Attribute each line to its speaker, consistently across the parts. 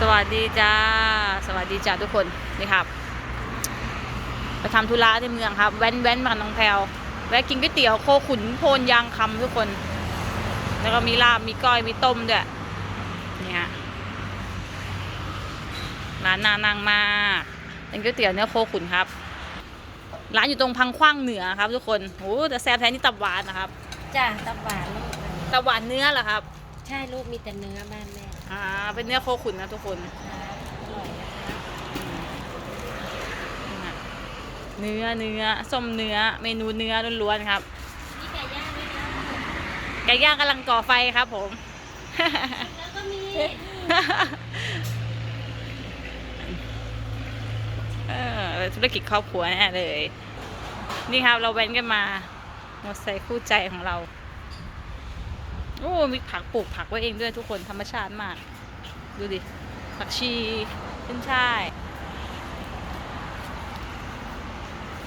Speaker 1: สวัสดีจ้า สวัสดีจ้าทุกคนนี่ครับ ไปทำธุระที่เมืองครับ แว้นแว้นมากับน้องแพลวแวะกินก๋วยเตี๋ยวโคขุนโพนยางคำทุกคน แล้วก็มีลาบมีก้อยมีต้มด้วยนี่ฮะร้านนานั่งมากเป็นก๋วยเตี๋ยวเนื้อโคขุนครับ ร้านอยู่ตรงพังขว้างเหนือครับ ทุกคนโอ้แต่แซ่บแท้นี่ตับหวานนะครับ
Speaker 2: จ้าตับหวานลูก
Speaker 1: ตับหวานเนื้อเหรอครับ
Speaker 2: ใช่ลูกมีแต่เนื้อบ้านแม่
Speaker 1: อ่า เป็นเนื้อโคขุนนะทุกคน
Speaker 2: ครับอร่อยนะคะ
Speaker 1: เนื้อเนื้อส้มเนื้อเมนูเนื้อล้วนๆครับ
Speaker 2: มีไก่ย่างด้วยนะ
Speaker 1: ไก่ย่างกำลังก่อไฟครับผม
Speaker 2: แล้วก็มี
Speaker 1: เออธุรกิจครอบครัวแน่เลย นี่ครับเราแว้นกันมา มอเตอร์ไซค์คู่ใจของเรา โอ้มีผักปลูกผักไว้เองด้วยทุกคนธรรมชาติมาก ดูดิ ผักชีขึ้นช่าย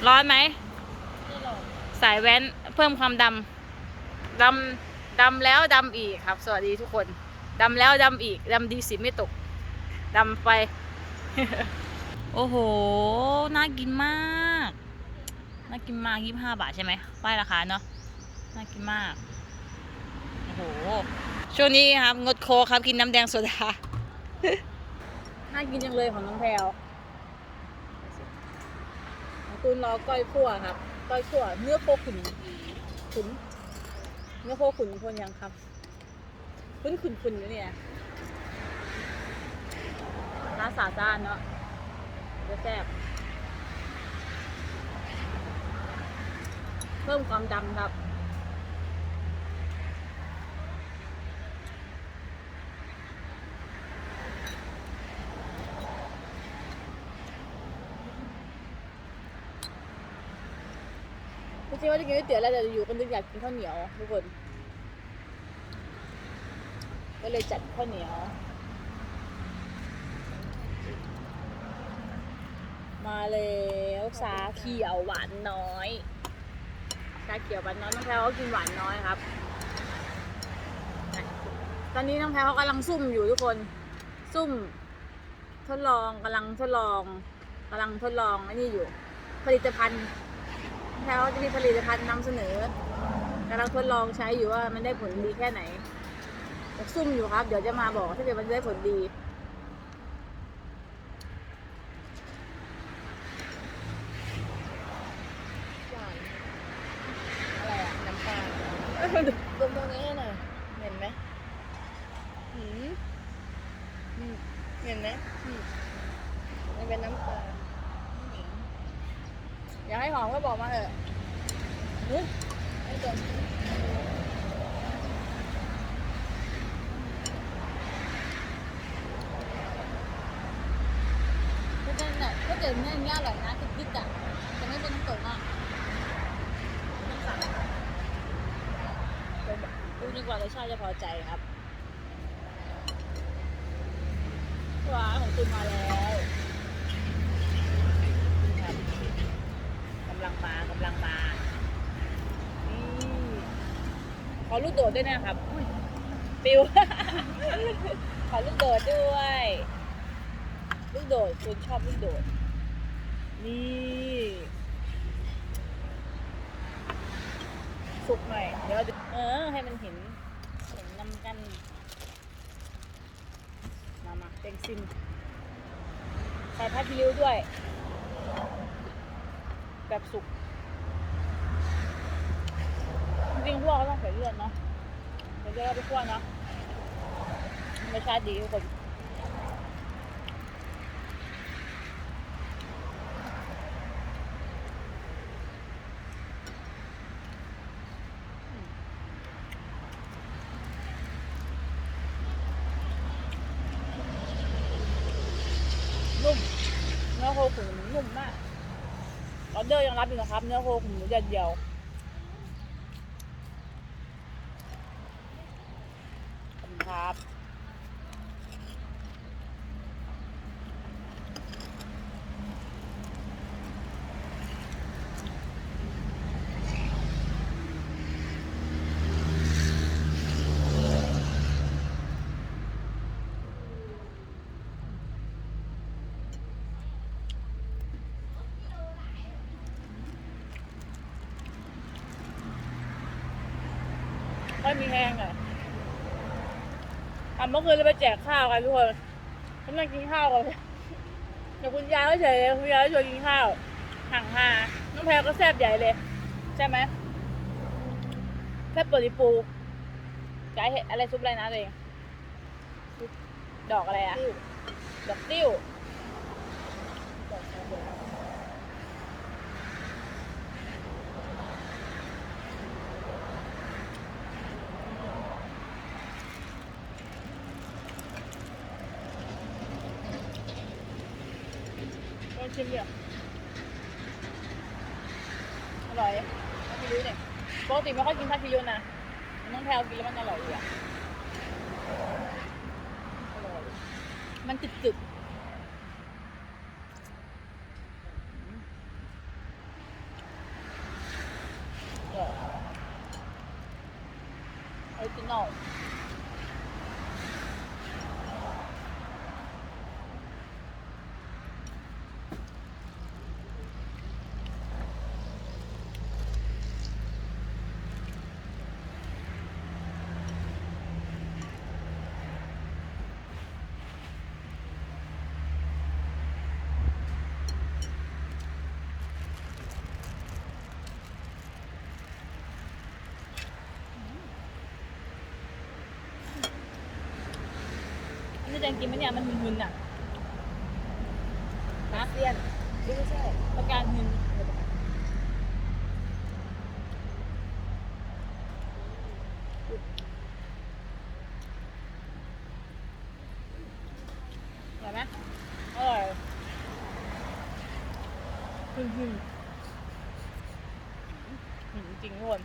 Speaker 1: ร้อนไหมสายแว้นเพิ่มความดำดำดำแล้วดำอีกครับ สวัสดีทุกคนดำแล้วดำอีกดำดีสิไม่ตกดำไป โอ้โห น่ากินมาก น่ากินมากยี่ห้าบาทใช่ไหมป้ายราคาเนาะน่ากินมาก โอ้โห ช่วงนี้ครับงดโคกครับกินน้ำแดงโซดา น่ากินจังเลยของน้องแพลวของตูนรอก้อยขั่วครับ ก้อยขั่วเนื้อโคขุน ขุน เนื้อโคขุนคนยังครับ ขุนขุนขุนเนี่ยร้านสาจานเนาะเดี๋ยวแซ่บเพิ่มความดำครับ จริงๆว่าจะกินก๋วยเตี๋ยวแล้วแต่อยู่กันนึกอยากกินข้าวเหนียวทุกคน ก็เลยจัดข้าวเหนียว มาแล้วชาเขียวหวานน้อยชาเขียวหวานน้อยน้องแพรก็กินหวานน้อยครับ ตอนนี้น้องแพรเขากำลังซุ่มอยู่ทุกคน ซุ่ม ทดลองกำลังทดลองกำลังทดลองอ้นี่อยู่ ผลิตภัณฑ์ แล้วจะมีผลิตภัณฑ์นำเสนอกำลังทดลองใช้อยู่ว่ามันได้ผลดีแค่ไหนซุ่มอยู่ครับ เดี๋ยวจะมาบอกถ้าเกิดมันได้ผลดี อะไรอะ
Speaker 2: น้ำปลา
Speaker 1: ดู
Speaker 2: ดมตรงนี้หน่อยเห็นไหมหืมเห็นไหมมมันเป็นน้ำปลา
Speaker 1: อยากให้หอมก็บอกมาเถอะ
Speaker 2: ไม่ม
Speaker 1: ก็เป็นแบบก็เจ๋งเนี่ยอย่างเงี้ยอร่อยนะคิดอะจะไม่เป็นน้ำตกอะต้องสั่งดูดีกว่ารสชาติจะพอใจครับหวานของคุณมาแล้วนี่ครับกำลังมากำลังมา นี่ขอลูกโดดด้วยนะครับปิว ขอลูกโดดด้วย ลูกโดดคุณชอบลูกโดด นี่ สุกหน่อยเดี๋ยวเราเออ ให้มันเห็น เห็นนำกัน มามาเต็งซิมใส่ผัดซีอิ๊วด้วย แบบสุก จริงๆพวกก็ต้องใส่เลือดเนาะเดี๋ยวจะเอาไปคั่วนะรสชาติดีทุกคนนุ่มเนื้อโคขุนนุ่มมาก ออเดอร์ยังรับอยู่นะครับ เนื้อโคขุนหมูเดียวเดียว ค่อยมีแห้งเลยทำเมื่อคืนเราไปแจกข้าวกันทุกคนกำลังกินข้าวกันเดี๋ยวคุณยายก็เฉยเลยคุณยายก็ชวนกินข้าวห่างหาน้องแพรก็แซ่บใหญ่เลย ใช่ไหมแซ่บปิดดิปูกายเห็ดอะไรซุปอะไรนะตัวเองดอกอะไรอะ
Speaker 2: ติ้ว
Speaker 1: ดอกติ้ว
Speaker 2: ดอกชาเบอร์ลองชิมเดี๋ยว
Speaker 1: อร่อยผัด ซีอิ๊วเนี่ยปกติไม่ค่อยกินทาคิโยนะน้องแพรกินแล้วมันอร่อยอะมันจึกๆ แดงกินไหมเนี่ยมันมึนๆอะนะ
Speaker 2: เซียนไม่ใช่
Speaker 1: ประการมึนอร่อยไหมอร่อยหึ่มหึ่มหึ่มจริงทุกคน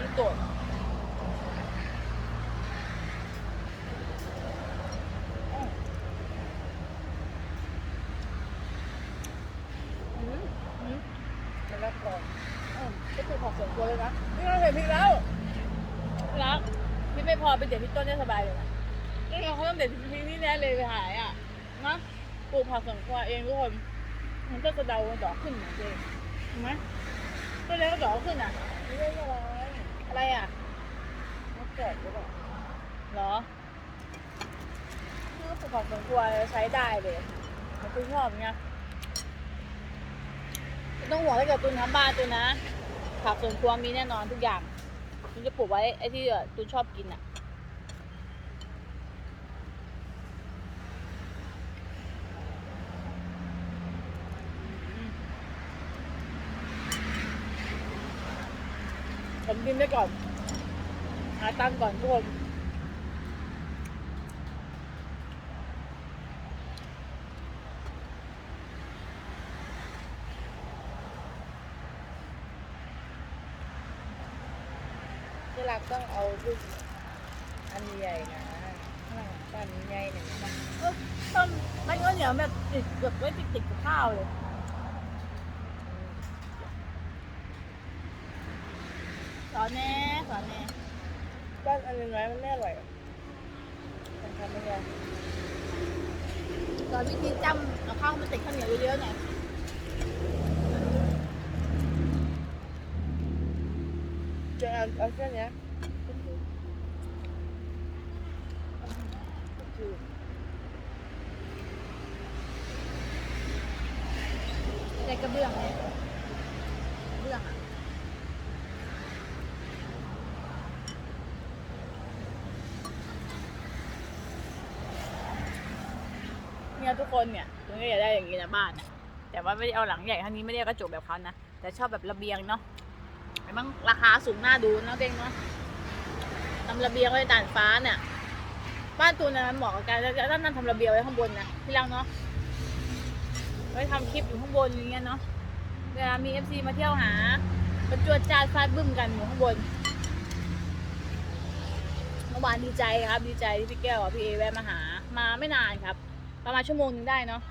Speaker 1: ใจโดดอืมอืม
Speaker 2: มันแล้วกรอบ
Speaker 1: อืมก็คือผักสวนครัวเลยนะนี่เราใส่พริกแล้วรักพี่ไม่พอไปเดี๋ยวพี่ต้นได้สบายเลยนะนี่เราเขาต้องเด็ดพริกนี่แน่เลยไปหายอะนะปลูกผักสวนครัวเองทุกคนมันก็จะเดาดอกขึ้นเหมือนเดิมเห็นไหมต้นเล็กก็ดอกขึ้นอะ
Speaker 2: ไม่ได้อะไร
Speaker 1: อะไรอะ
Speaker 2: มันแกะหรือเปล่า
Speaker 1: เหรอคือปลูกของสวนครัวใช้ได้เลยผมคือชอบเนี้ยไม่ต้องห่วงถ้าเกิดตุนทำบ้านตุนนะผักสวนครัวมีแน่นอนทุกอย่างตุนจะปลูกไว้ไอ้ที่ตุนชอบกินอะ กินได้ก่อนหาตังก่อนทุกคน
Speaker 2: ที่รักต้องเอาลูกอันใหญ่นะปั้นใหญ่หนึ่งนะ
Speaker 1: เออต้นมันก็เหนียวแบบติดแบบไว้ติดติดกับข้าวเลย สอนแน่สอนแน่
Speaker 2: ปั้นอันหนึ่งไว้มันไม่อร่อยมันทำไม่ได้
Speaker 1: สอนวิธีจำเอาข้าวมาติดข้าวเหนียวเยอะๆหน่อย
Speaker 2: จะเอาเอาแค่เนี้ย
Speaker 1: ใส่กระเบื้องเลยกระเบื้องอะ เนี่ยทุก คนเนี่ยคุณก็อยากได้อย่างนี้นะบ้านน่ะแต่ว่าไม่ได้เอาหลังใหญ่เท่านี้ไม่ได้กระจกแบบเขานะ แต่ชอบแบบระเบียงเนาะแต่บางราคาสูงน่าดูเนาะเด้งเนาะทำระเบียงไว้ด่านฟ้าเนี่ย บ้านตูนนะมันเหมาะกับการแล้วด้านนั้นทำระเบียงไว้ข้างบนนะพี่ลังเนาะ ไว้ทำคลิปอยู่ข้างบนอย่างเงี้ยเนาะ เวลามีเอฟซีมาเที่ยวหามันจวดจาดฟาดบึ้มกันอยู่ข้างบนเมื่อวานดีใจครับ ดีใจที่พี่แก้วกับพี่เอแวะมาหา มาไม่นานครับ ประมาณชั่วโมงนึงได้เนาะ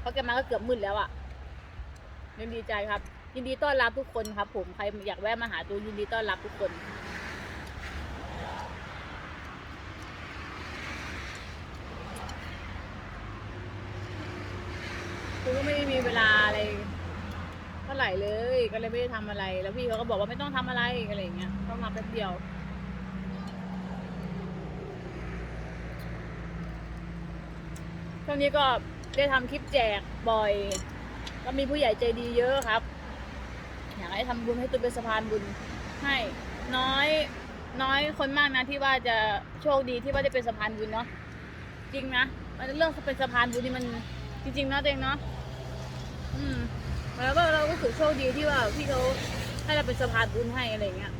Speaker 1: เพราะแกมาก็เกือบมืดแล้วอะ่ะยังดีใจครับ ยินดีต้อนรับทุกคนครับ ผมใครอยากแวะมาหาตูยินดีต้อนรับทุกคนกูก็ไม่ได้มีเวลาอะไรเท่าไหร่เลย ก็เลยไม่ได้ทำอะไร แล้วพี่เขาก็บอกว่าไม่ต้องทำอะไรอะไรอย่างเงี้ยต้องมาแป๊บเดียว ช่วงนี้ก็ได้ทำคลิปแจกบ่อย ก็มีผู้ใหญ่ใจดีเยอะครับ อยากให้ทำบุญให้ตัวเป็นสะพานบุญให้น้อยน้อยคนมากนะที่ว่าจะโชคดีที่ว่าได้เป็นสะพานบุญเนาะจริงนะมันเรื่องเป็นสะพานบุญนี่มันจริงๆเนาะเองเนาะอืมแล้วก็เราก็รู้สึกโชคดีที่ว่าพี่เขาให้เราเป็นสะพานบุญให้อะไรเงี้ย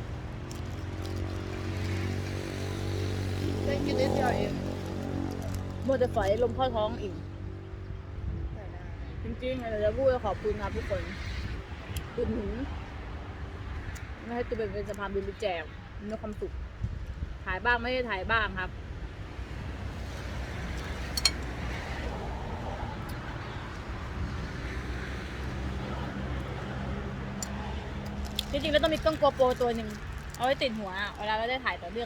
Speaker 2: ได้กินนิดเดียวเอง
Speaker 1: มัวแต่ฝอยลมเข้าท้องอีก จริงๆเราจะพูดขอบคุณครับทุกคนอุดหนุนไม่ให้ตัวเป็นเป็นสะพานบุญไปแจกมีความสุขถ่ายบ้างไม่ได้ถ่ายบ้างครับจริงๆแล้วต้องมีกล้องโกโปรตัวหนึ่งเอาไว้ติดหัวเวลาเราได้ถ่ายต่อเนื่องไป